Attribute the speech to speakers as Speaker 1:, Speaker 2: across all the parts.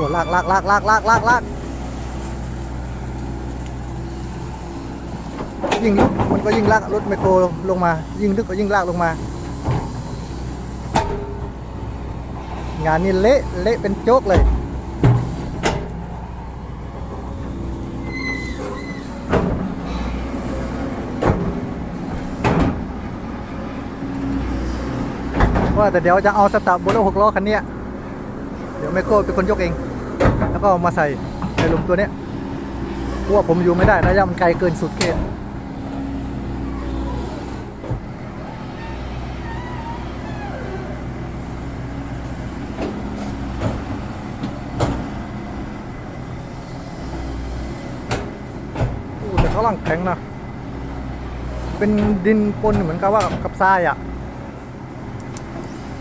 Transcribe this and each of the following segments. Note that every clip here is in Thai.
Speaker 1: อ้ลากลากลากลากลากลากลากยิ่งลึกมันก็ยิ่งลากรถไมโครลงมา ยิ่งลึกก็ยิ่งลากลงมา งานนี้เละเละเป็นโจ๊กเลยว่าแต่เดี๋ยวจะเอาสตับโบโลหกล้อคันนี้เดี๋ยวไมโครเป็นคนยกเอง แล้วก็มาใส่ในหลุมตัวนี้เพราะว่าผมอยู่ไม่ได้ระยะมันไกลเกินสุดเขตโอ้แต่เขาล่างแข็งนะเป็นดินปนเหมือนกับว่ากับทรายอะ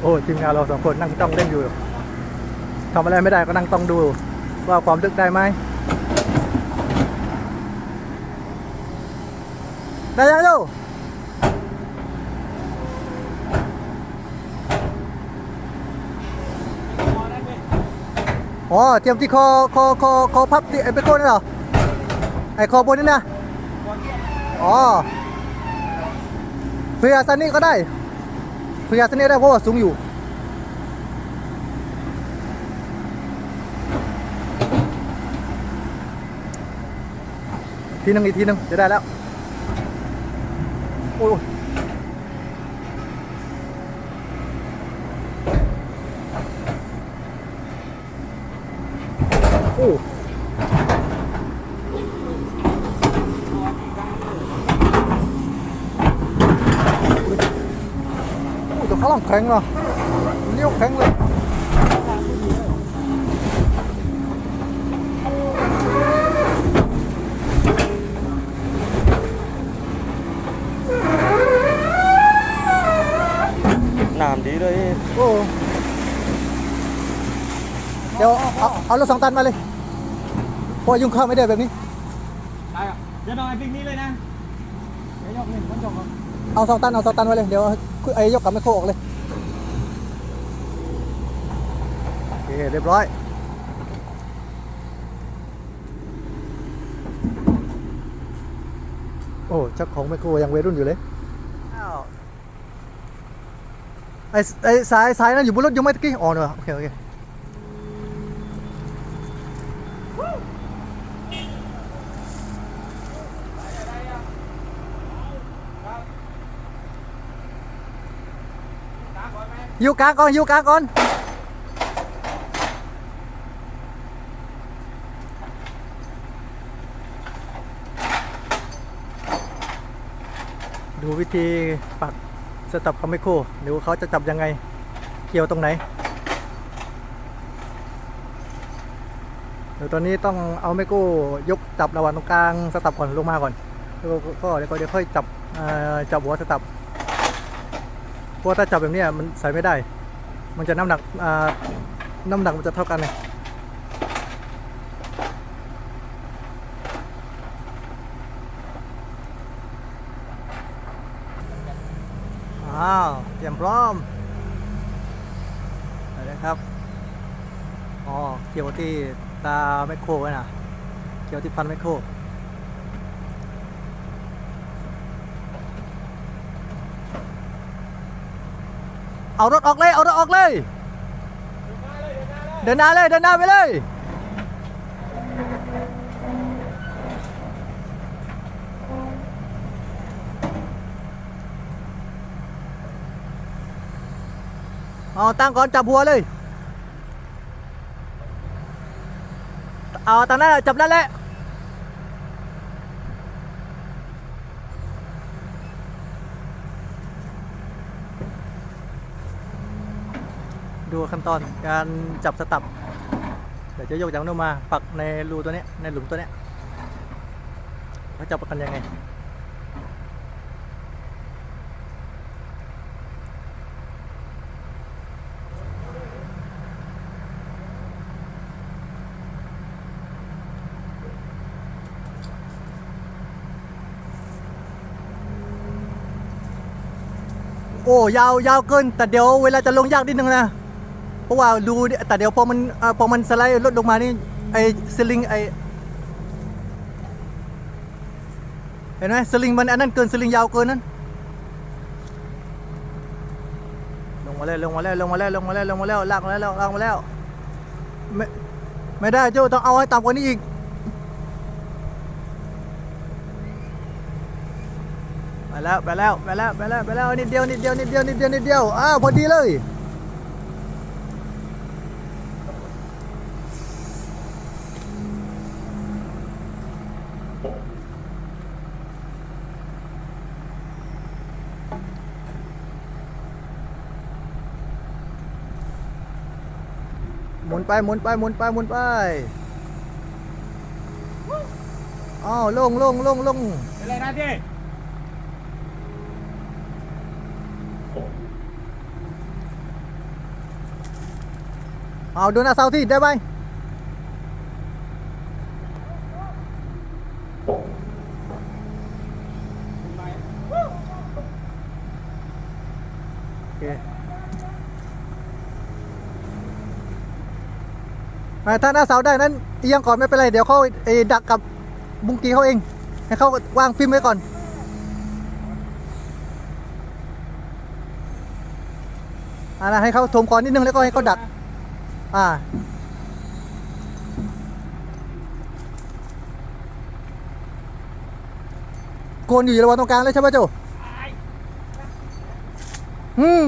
Speaker 1: โอ้ทีมงานเราสองคนนั่งจ้องเล่นอยู่ทำอะไรไม่ได้ก็นั่งต้องดู ว่าความลึกได้ไหมได้ยังลูกอ๋อเตรียมที่คอคอคอคอพับที่ไอ้เป็นโคนนี่เหรอไอ้คอบนนี่นะอ๋อพื่อซันนี่ก็ได้พยาสเนนี่ได้เพราะว่าสูงอยู่ ทีหนึงอีกทีหนึงจะได้แล้วโอ้ยโอ้โอ้แต่เขาหลังแข็งเนาะเลี้ยวแข็งเลย
Speaker 2: น้ำดีเลย
Speaker 1: โอ้ เดี๋ยวเอาเอารถสองตันมาเลยเพราะยุ่งเข้าไม่ได้แบบนี้
Speaker 2: ได้อะเดี๋ยวหน่อยปิกนี้เลยนะเดี๋ยวยกหนึ่งมันยกครับ
Speaker 1: เอาสองตันเอาสองตันไว้เลยเดี๋ยวไอ้ยกกลับไม่โคออกเลยโอเคเรียบร้อยโอ้เจ้าของไมโครยังวัยรุ่นอยู่เลยอ้าวไอ้ไอ้สายสายนั้นอยู่บนรถยังไม่ตะกี้อ๋อเนอะโอเคโอเค ยู่กลางก่อนอยู่กลางก่อนดูวิธีปักสตับคอมไมโครดูเขาจะจับยังไงเกี่ยวตรงไหนเดี๋ยวตอนนี้ต้องเอาไมโครยกจับระหว่างตรงกลางสตับก่อนลงมาก่อนแล้วก็เดี๋ยวค่อยจับจับหัวสตับ เพราะถ้าจับแบบนี้มันใส่ไม่ได้ มันจะน้ำหนักน้ำหนักมันจะเท่ากันเลยอ้าวเตรียมพร้อมไปเลยครับอ๋อเกี่ยวที่ตาแมคโครไว้นะเกี่ยวที่พันแมคโคร เอารถออกเลย เอารถออกเลย เดินหน้าเลย เดินหน้าไปเลย เอาตั้งก่อนจับหัวเลย เอาตั้งหน้าจับนั่นแหละ ดูขั้นตอนการจับสตับเดี๋ยวจะยกจากนู้นมา ปักในรูตัวนี้ในหลุมตัวนี้ยเขาจับกันยังไงโอ้ยาวยาวเกิน แต่เดี๋ยวเวลาจะลงยากนิดนึงนะ เพราะว่าดูแต่เดี๋ยวพอมันอพอมันสไลด์ลดลงมานี่ไอ้สลิงไอ้เห็นไหมสลิงมันอันนั้นเกินสลิงยาวเกินนั้นลงมาแล้วลงมาแล้วลงมาแล้วลงมาแล้วลงมาแล้วลากมาแล้วลากมาแล้วไม่ไม่ได้โจ้ต้องเอาให้ต่ำกว่านี้อีกไปแล้วไปแล้วไปแล้วไปแล้วไปแล้วนิดเดียวนิดเดียวนิดเดียวนิดเดียวนิดเดียวอ้าวพอดีเลย หมุนไปหมุนไปหมุนไปหมุนไปอ้าวลงลงลงลง
Speaker 2: เป็นไรนะพี่
Speaker 1: เอาดูหน้าเสาที่ได้ไหมโอเคอ่า ถ้าหน้าเสาได้นั้นเอียงก่อนไม่เป็นไร เดี๋ยวเขาเอ่อดักกับบุงกีเขาเอง ให้เขาวางฟิล์มไว้ก่อนอ่านะให้เขาถมก่อนนิดนึงแล้วก็ให้เขาดัก อ่าโกนอยู่ระหว่างตรงกลางเลยใช่ไหมโจอืม